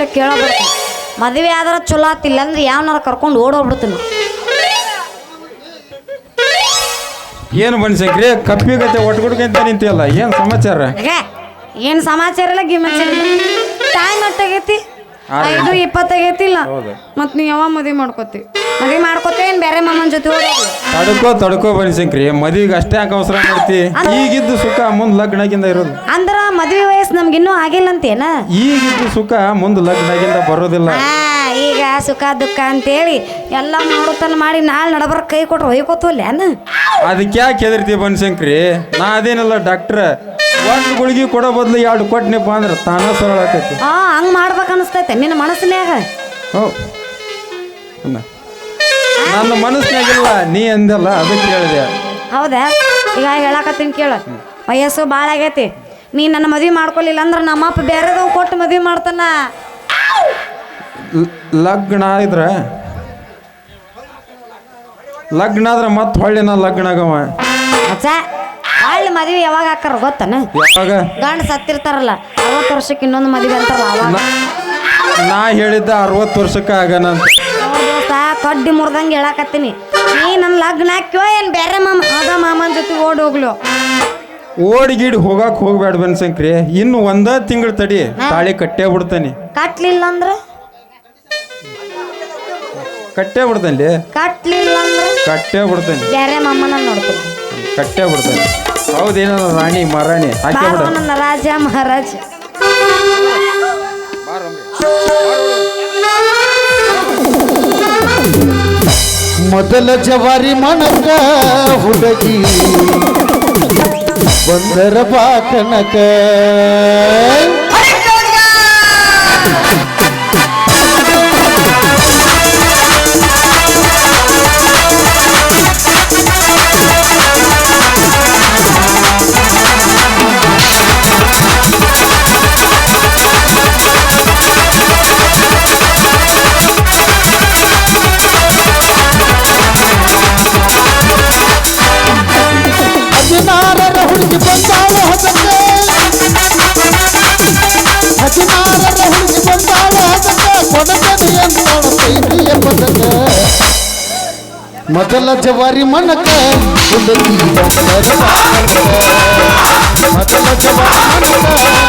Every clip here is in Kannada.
ಇಲ್ಲ ಕೇಳಬೇಕು ಮದುವೆ ಆದ್ರೆ ಚಲೋ ಆತಿಲ್ಲ ಅಂದ್ರೆ ಯಾವನಾರ ಕರ್ಕೊಂಡು ಓಡೋಗ್ಬಿಡ್ತೀನಿ. ಏನು ಬನ್ಸಂಕ್ರಿ? ಕಪ್ಪಿ ಗತೆ ಒಟ್ಗುಡ್ಕಂತ ನಿಂತಿಯಲ್ಲ ಏನು ಸಮಾಚಾರ? ಏನ್ ಸಮಾಚಾರ ಇಲ್ಲ ಗಿಮಾಚಾರ ಇಲ್ಲ. ಟೈಮ್ ಅಟ್ಟಾಗೈತಿ ಐದು ಹೌದು. ಮತ್ತು ನೀ ಯಾವಾಗ ಮದುವೆ ಮಾಡ್ಕೋತಿ? ಮದುವೆ ಮಾಡ್ಕೋತೇ ಏನು ಬೇರೆ ಮಾಮನ ಜೊತೆ ಹೋಗೋದು? ತಡ್ಕೋ ತಡ್ಕೋ ಸಿಂಕ್ರಿ ಮದುವೆಗೆ ಅಷ್ಟೇ ಯಾಕೆ ಅವಸರ ಮಾಡ್ತಿ? ಈಗಿದ್ದು ಸುಖ ಮುಂದೆ ಲಗ್ನಾಗಿಂದ ಇರೋದು. ಅಂದ್ರ ಮದುವೆ ವಯಸ್ಸು ನಮ್ಗಿನ್ನೂ ಆಗಿಲ್ಲ ಅಂತೇನ? ಈಗಿದ್ದು ಸುಖ ಮುಂದೆ ಲಗ್ನಾಗಿಂದ ಬರೋದಿಲ್ಲ. ಈಗ ಸುಖ ದುಃಖ ಅಂತೇಳಿ ಎಲ್ಲ ಮಾಡುತ್ತಲ್ಲ ಮಾಡಿ ನಾಳೆ ನಡಬರ್ ಕೈ ಕೊಟ್ರು ಹೊಯ್ಕೋತಲ್ಲ ಅದಕ್ಕೆ ಯಾಕೆ ಹೆದರ್ತಿ ಬನ್ಸಂಕ್ರಿ ನಾ ಅದೇನಲ್ಲ ಡಾಕ್ಟ್ರ. ಒಂದು ಗುಳಿಗೆ ಕೊಡೋ ಬದಲು ಎರಡು ಕೊಟ್ಟನಪ್ಪ ಅಂದ್ರೆ ತಾನ ಸರಳ ಆಕೈತಿ. ಆ ಹಂಗ್ ಮಾಡ್ಬೇಕು ಅನಿಸ್ತೈತೆ. ನಿನ್ನ ಮನಸ್ಸಿನ್ಯಾಗ ಹೋ. ಅನ್ನ. ನನ್ನ ಮನಸ್ಸಿನಾಗಿಲ್ಲ ನೀ ಅಂದಲ್ಲ ಅದಕ್ಕೆ ಹೇಳಿದೆ. ಹೌದಾ? ಈಗ ಹೇಳಾಕತ್ತೀನಿ ಕೇಳ. ವಯಸ್ಸು ಭಾಳ ಆಗೈತಿ. ನೀ ನನ್ನ ಮದುವೆ ಮಾಡ್ಕೊಲಿಲ್ಲ ಅಂದ್ರೆ ನಮ್ಮಪ್ಪ ಬೇರೆದವ್ ಕೊಟ್ಟು ಮದ್ವೆ ಮಾಡ್ತಾನ. ಲ್- ಲಗ್ನ ಇದ್ರೆ ಲಗ್ನ ಆದ್ರೆ ಮತ್ತೆ ಹೊಳ್ಳಿನ ನಾ ಲಗ್ನ ಆಗವ. ಅಲ್ಲಿ ಮದುವೆ ಯಾವಾಗ ಹಾಕಾರ ಗೊತ್ತನ? ಯಾವಾಗ? ಗಂಡ ಸತ್ತಿರ್ತಾರಲ್ಲ ಅರವತ್ತು ವರ್ಷಕ್ಕೆ ಇನ್ನೊಂದು ಮದುವೆ ಅಂತಾರಲ್ಲ ಅವಾಗ. ನಾ- ಹೇಳಿದ್ದ ಅರವತ್ತು ವರ್ಷಕ್ಕೆ ಆಗನ ಅಂತ. ನೋಡ್ ದೋಸ್ತ ಕಡ್ಡಿ ಮುರ್ದಂಗೆ ಹೇಳಾಕತ್ತೀನಿ. ನೀ ನನ್ನ ಲಗ್ನ ಹಾಕ್ಯೋ ಏನ್ ಬೇರೆ ಮಾಮ ಅದ ಮಾಮನ ಜೊತೆ ಓಡ್ ಹೋಗ್ಲು? ಓಡಿ ಗೀಡಿ ಹೋಗಾಕ್ ಹೋಗ್ಬೇಡ ಬನ್ಸಂಕ್ರಿ ಇನ್ನು ಒಂದ ತಿಂಗಳು ತಡಿ ತಾಳಿ ಕಟ್ಟೇ ಬಿಡ್ತಾನೆ. ಕಟ್ಲಿಲ್ಲ ಅಂದ್ರೆ? ಕಟ್ಟೇ ಬಿಡ್ತಾನೆ ಕಟ್ಲಿಲ್ಲ ಅಂದ್ರೆ? ಕಟ್ಟೇ ಬಿಡ್ತಾನೆ. ಬೇರೆ ಮಾಮನ ನೋಡ್ತೀನಿ. ಕಟ್ಟೇ ಬಿಡ್ತಾನೆ. ಹೌದೇನ ರಾಣಿ ಮಹಾರಾಣಿ ಹಾಕೇ ಬಿಡ. ರಾಜ ಮಹಾರಾಜ. ಮೊದಲ ಜವಾರಿ ಮಣಕ ಹುಡುಗಿ ಬಂದರ ಬಾಕನಕ ಮೊದಲ ಜವಾರಿ ಮನಕ ಮೊದಲ ಜವಾರಿ ಮನಕ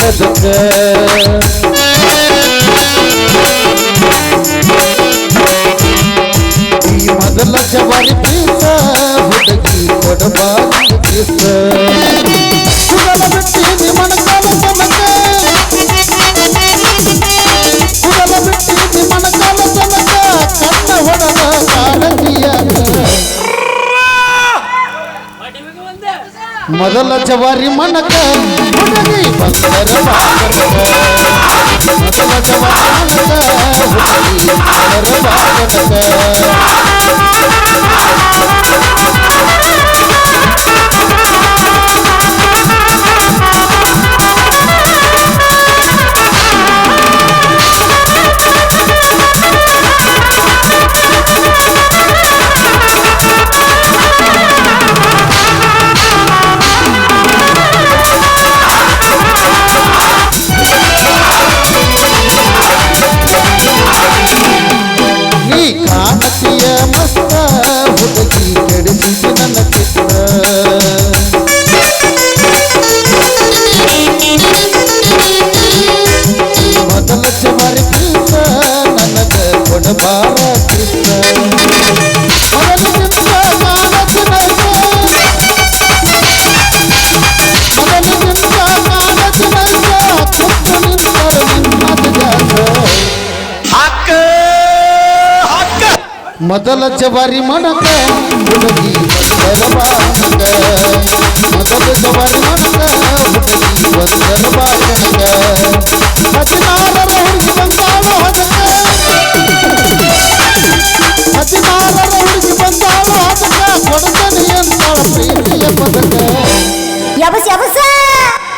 ಹದಕ ಈ ಮೊದಲ ಜವಾರಿ ಪ್ರೀತ ಹುಡುಗಿ ಕೊಡಬಾರಿ ಪ್ರೀತ. ಕುಡಲ ಬಿಟ್ಟಿ ತನಕ ಮೊದಲ ಜವಾರಿ ಮನಕ. ಹುಡುಗಿ ಬಂದರ ಮೊದಲ ಜವಾರಿ ಮನಕ. ಹುಡುಗಿ ಬಂದರ ಬಾಗನಕ ಮೊದಲ ಜವಾರಿ ಮನಕ ಹುಡುಗಿ ಬಂದರ ಬಾನಕ ಮೊದಲ ಜವಾರಿ ಮನಕ ಹುಡುಗಿ ಬಂದರ ಬಾನಕ ಹದಿನಾರರ ಹುಡುಗಿ ಬಂದಾಳು ಹದಕ ಹದಿನಾರರ ಹುಡುಗಿ ಬಂದಾಳು ಹದಕ ಕೊಡತನಿ ಅಂತಾಳ ಪ್ರೀತಿಯ ಪದಕ. ಯಬಸ್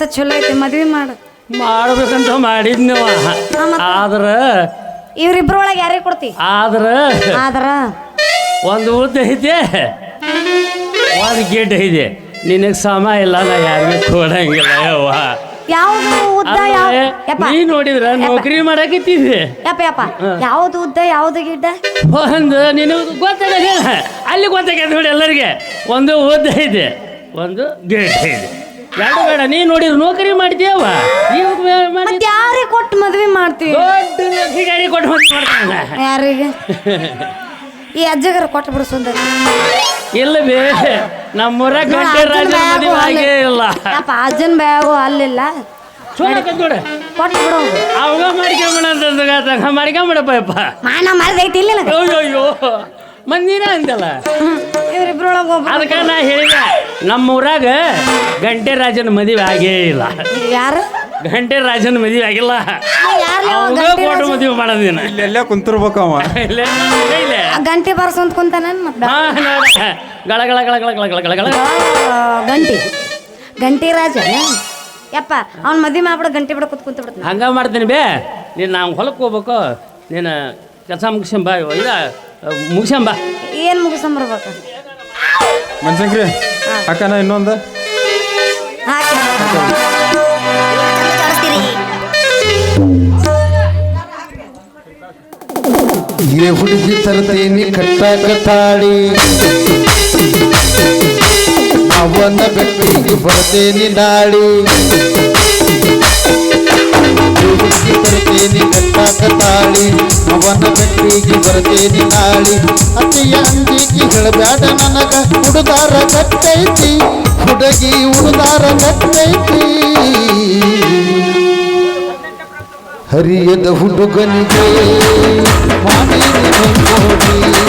ಮುಹೂರ್ತ ಚಲೋ ಐತಿ ಮದ್ವಿ ಮಾಡು. ಮಾಡ್ಬೇಕಂತ ಮಾಡಿದ್ನವ ಆದ್ರ ಇವ್ರಿಬ್ರೊಳಗೆ ಯಾರಿಗೆ ಕೊಡ್ತಿ? ಆದ್ರ ಆದ್ರ? ಒಂದು ಉದ್ದ ಐತೆ ಒಂದು ಗೇಟ್ ಇದೆ ನಿನಗೆ ಸಮ ಇಲ್ಲ ನಾ ಯಾರಿಗೂ ಕೊಡಂಗಿಲ್ಲ ಯವ್ವ. ಯಾವ್ದು ಉದ್ದ ಯಾವ ಯಪ್ಪ. ನೀ ನೋಡಿದ್ರ ನೌಕರಿ ಮಾಡಕತ್ತಿದ್ದೆ ಯಪ್ಪ ಯಪ್ಪ. ಯಾವ್ದು ಉದ್ದ ಯಾವ್ದು ಗಿಡ್ಡ? ಒಂದು ನೀನು ಗೊತ್ತಾಗ ಅಲ್ಲಿ ಗೊತ್ತಾಗ್ಯದ ನೋಡಿ ಎಲ್ಲರಿಗೆ. ಒಂದು ಉದ್ದ ಇದೆ ಒಂದು ಗಿಡ್ಡ ಇದೆ ಎರಡು ಬೇಡ ನೀ ನೋಡಿದ್ರು ನೌಕರಿ ಮಾಡಿದ್ಯಾವ ನೀವು ಮಾಡಿ. ಮತ್ ಯಾರಿಗೆ ಕೊಟ್ಟು ಮದ್ವೆ ಮಾಡ್ತೀವಿ? ದೊಡ್ಡ ಕೊಟ್ಟು ಮದ್ವೆ ಮಾಡ್ತಾನ. ಯಾರಿಗೆ? ಈ ಅಜ್ಜಗರ ಕೊಟ್ಟು ಬಿಡು ಸುಂದರ. ಇಲ್ಲ ಬೇ ನಮ್ಮೂರ ಗಂಟೆ ರಾಜ ಮದುವೆ ಆಗೇ ಇಲ್ಲ. ಯಪ್ಪ ಅಜ್ಜನ ಬ್ಯಾಗು ಅಲ್ಲಿಲ್ಲ. ಕೊಟ್ಟು ಬಿಡು. ಅವಾಗ ಮಾಡ್ಕೊಂಬಿಡ ಅಂತ ಮಾಡ್ಕೊಂಬಿಡಪ್ಪ ಯಪ್ಪ ಮಾನ ಮರದೈತಿ ಇಲ್ಲ ಅಯ್ಯೋ ಮಂದಿನ ಅಂತಲ್ಲ ಅದಕ್ಕ ಒಬ್ಬ ಅದಕ್ಕೆ ನಾ ಹೇಳಿದೆ ನಮ್ಮ ಊರಾಗ ಗಂಟೆ ರಾಜನ ಮದುವೆ ಆಗೇ ಇಲ್ಲ. ಯಾರು? ಗಂಟೆ ರಾಜನ ಮದುವೆ ಆಗಿಲ್ಲ. ಯಾರು ಅವಾಗ ಕೊಟ್ಟು ಮದುವೆ ಮಾಡೋದಿನ ಇಲ್ಲೆಲ್ಲ ಕುಂತಿರ್ಬೇಕವ ಇಲ್ಲ ಇಲ್ಲೇ ಗಂಟೆ ಬರ್ಸಂತ ಕುಂತಾನ ಮತ್ತೆ ಹಾ ನೋಡ ಗಳ ಗಳ ಗಳ ಗಳ ಗಳ ಗಳ ಗಳ. ಗಳ ಗಂಟಿ. ಗಂಟಿ ರಾಜ ಯಪ್ಪ ಅವ್ನ ಮದ್ವಿ ಮಾಡ್ಬಿಡ ಗಂಟೆ ಬಿಡ ಕುತ್ ಕುಂತ ಬಿಡ್ತಾನ. ಹಂಗ ಮಾಡ್ತೀನಿ ಬೇ. ನೀನು ನಾವು ಹೊಲಕ್ಕೆ ಹೋಗ್ಬೇಕು. ನೀನು ಕೆಲಸ ಮುಗಿಸ್ಕೊಂಬ ಇದ. ಮುಗಿಸ್ಕೊಂಬ ಏನು ಮುಗಿಸ್ಕೊಂಬರ್ಬೇಕು ಮನ್ಸಂಕ್ರಿ ಅಕ್ಕನ ಇನ್ನೊಂದು? ಹಾಕಿ. ಏ ಹುಡುಗಿ ತರ್ತೇನಿ ಕಟ್ಟಾಕ ತಾಳಿ ಅವನ ಬೆಟ್ಟಿಗೆ ಬರ್ತೇನಿ ನಾಳಿ ಹುಡುಗಿ ತರ್ತೇನಿ ಕಟ್ಟಾಕ ತಾಳಿ ಅವನ ಬೆಟ್ಟಿಗೆ ಬರ್ತೇನೆ ನಾಳಿ. ಅತಿಯ ಅಂಜಿಕೆ ಹೇಳಬೇಡ ನನಗ, ಹುಡುಗಾರ ಕಟ್ಟೈತಿ. ಹುಡುಗಿ ಹುಡುಗಾರ ಕಟ್ಟೈತಿ. ಹರಿಯದ ಹುಡುಗನಿಗೆ ಹರಿಯದ ಹುಡುಗನಿಗೆ